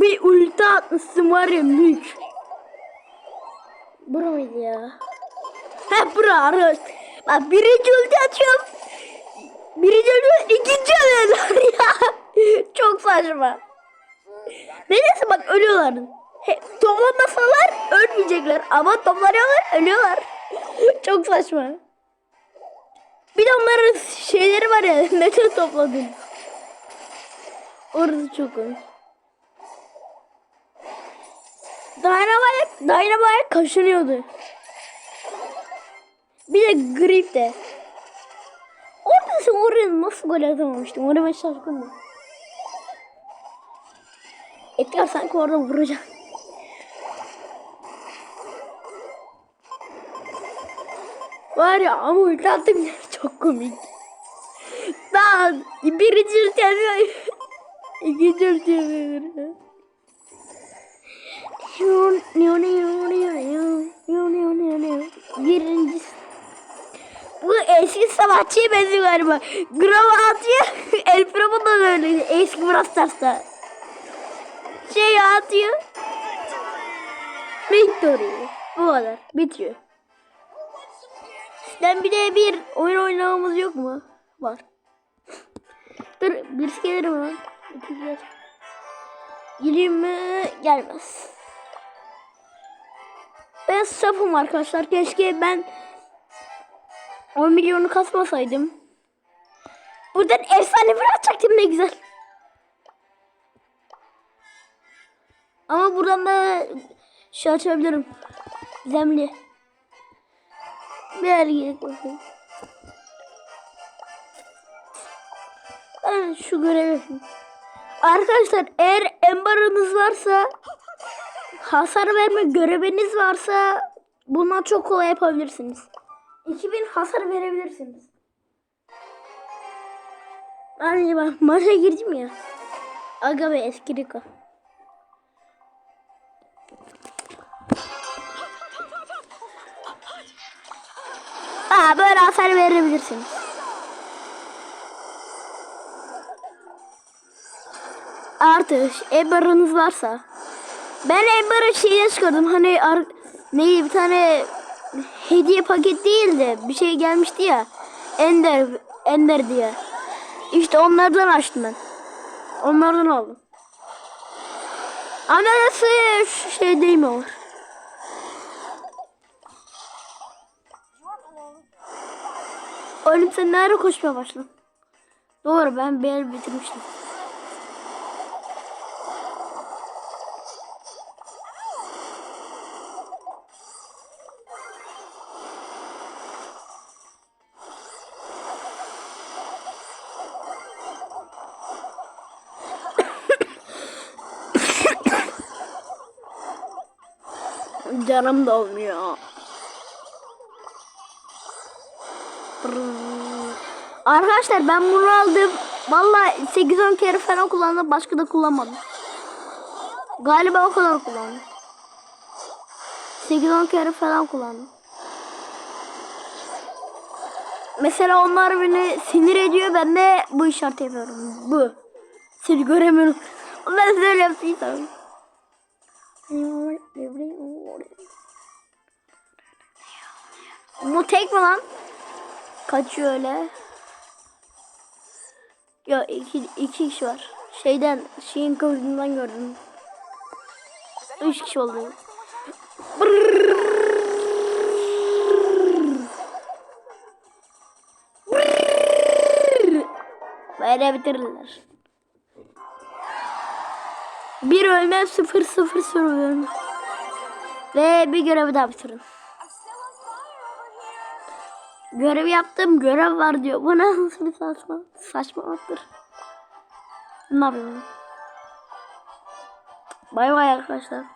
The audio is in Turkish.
Bir ulti atmışsın var ya mük. Bura mıydı ya? He bura arkadaş. Bak birinci ulti atıyorum. Birinci ulti ikinci ölüyorlar ya. Çok saçma. Neyse bak ölüyorlar. He, toplanmasalar ölmeyecekler ama toplanıyorlar ölüyorlar. Çok saçma. Bir de onların şeyleri var ya neden topladın? Orası çok komik. Dynamite, Dynamite kaşınıyordu. Bir de Grip de. Orada sen oraya nasıl gol atamamıştın? Oraya ben şaşkındım. Edgar sanki orada vuracak. Var ya ama ulti attım ya çok komik. Daha birinci ulti yapıyor. İkinci ulti yapıyor. Birinci. Bu eski savaşçıya benziyor galiba. Grava atıyor. El Primo da böyle. Eski Brawl Stars'ta. Şey atıyor. Victory. Bu kadar. Bitiyor. Sizden bir de bir oyun oynamamız yok mu? Var. Dur birisi gelir mi lan? Gelir mi? Gelmez. Ben safım arkadaşlar. Keşke ben 10 milyonu kasmasaydım. Buradan efsane bir atacaktım ne güzel. Ama buradan da şey açabilirim. Zemli. Bir yer gerek bakayım. Ben şu görevi. Arkadaşlar eğer embarınız varsa hasar verme göreviniz varsa bundan çok kolay yapabilirsiniz. 2000 hasar verebilirsiniz. Bence ben maça girdim ya. Aga ve eski Riko. Aa böyle hasar verebilirsiniz. Artı Eber'ınız varsa. Ben Eber'ı şeyden çıkardım. Hani ar neydi bir tane hediye paket değil de bir şey gelmişti ya. Ender Ender diye. İşte onlardan açtım ben. Onlardan aldım. Ama nasıl şu şey değil mi olur? Oğlum sen nerede koşmaya başladın? Doğru ben bir yer bitirmiştim. Canım dolmuyor. Arkadaşlar ben bunu aldım. Valla 8-10 kere falan kullandım. Başka da kullanmadım. Galiba o kadar kullandım. 8-10 kere falan kullandım. Mesela onlar beni sinir ediyor. Ben de bu işareti yapıyorum. Bu. Seni göremiyorum. Onlar böyle yaptıysam. Bu tek mi lan? Kaçıyor öyle. Ya iki, iki kişi var. Şeyden, şeyin kılıcından gördüm. Üç kişi oldu. Böyle bitirirler. Bir ölmem sıfır sıfır sıfır Ve bir görevi daha bitirin. Görev yaptım görev var diyor. Bu nasıl bir saçma saçmalıktır. Ne yapayım? Bay bay arkadaşlar.